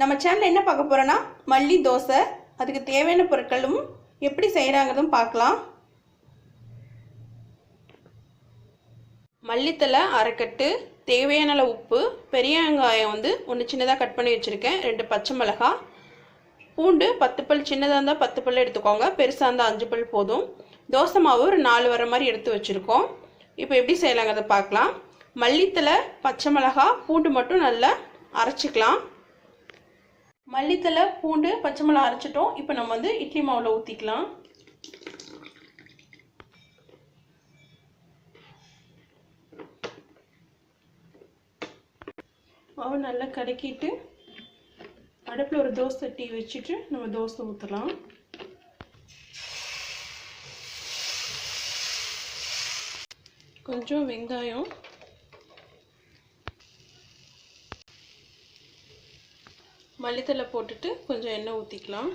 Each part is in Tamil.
நம்ம சேனலில் என்ன பார்க்க போகிறோன்னா மல்லி தோசை அதுக்கு தேவையான பொருட்களும் எப்படி செய்கிறாங்கிறதும் பார்க்கலாம். மல்லித்தலை அரைக்கட்டு தேவையான அளவு உப்பு பெரிய வெங்காயம் வந்து ஒன்று சின்னதாக கட் பண்ணி வச்சுருக்கேன் ரெண்டு பச்சை மிளகா. பூண்டு பத்து பல் சின்னதாக இருந்தால் பத்து பல் எடுத்துக்கோங்க பெருசாக இருந்தால் அஞ்சு பல் போதும். தோசை மாவு ஒரு நாலு வர மாதிரி எடுத்து வச்சுருக்கோம். இப்போ எப்படி செய்யலாங்கிறத பார்க்கலாம். மல்லித்தலை பச்சை மிளகா பூண்டு மட்டும் நல்லா அரைச்சிக்கலாம். மல்லித்தலை பூண்டு பச்சை மிளகா அரைச்சிட்டோம். இப்போ நம்ம வந்து இட்லி மாவில் ஊற்றிக்கலாம் மாவு நல்லா கலக்கிட்டு அடுப்பில் ஒரு தோசை சட்டி வச்சுட்டு நம்ம தோசை ஊற்றலாம் கொஞ்சம் வெங்காயம். மல்லித்தலை போட்டுட்டு கொஞ்சம் எண்ணெய் ஊற்றிக்கலாம்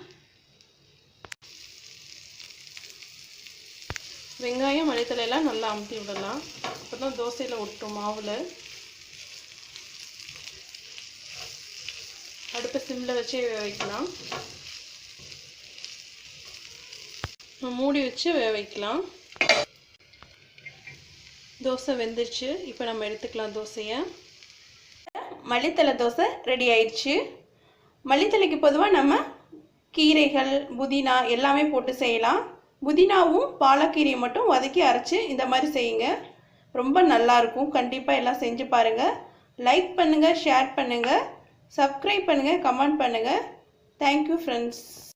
வெங்காயம் மல்லித்தலையெல்லாம் நல்லா அமுத்தி விடலாம். அப்போ தான் தோசையில் ஒட்டும் மாவில். அடுப்பை சிம்மில் வச்சு வேக வைக்கலாம் மூடி வச்சு வேக வைக்கலாம். தோசை வெந்துருச்சு. இப்போ நம்ம எடுத்துக்கலாம் தோசையை. மல்லித்தலை தோசை ரெடி ஆயிடுச்சு. மல்லித்தலைக்கு பொதுவாக நம்ம கீரைகள் புதினா எல்லாமே போட்டு செய்யலாம். புதினாவும் பாலக்கீரையும் மட்டும் வதக்கி அரைச்சி இந்த மாதிரி செய்யுங்க. ரொம்ப நல்லாயிருக்கும் கண்டிப்பாக எல்லாம் செஞ்சு பாருங்கள் லைக் பண்ணுங்கள் ஷேர் பண்ணுங்கள் சப்ஸ்கிரைப் பண்ணுங்கள் கமெண்ட் பண்ணுங்கள் தேங்க்யூ ஃப்ரெண்ட்ஸ்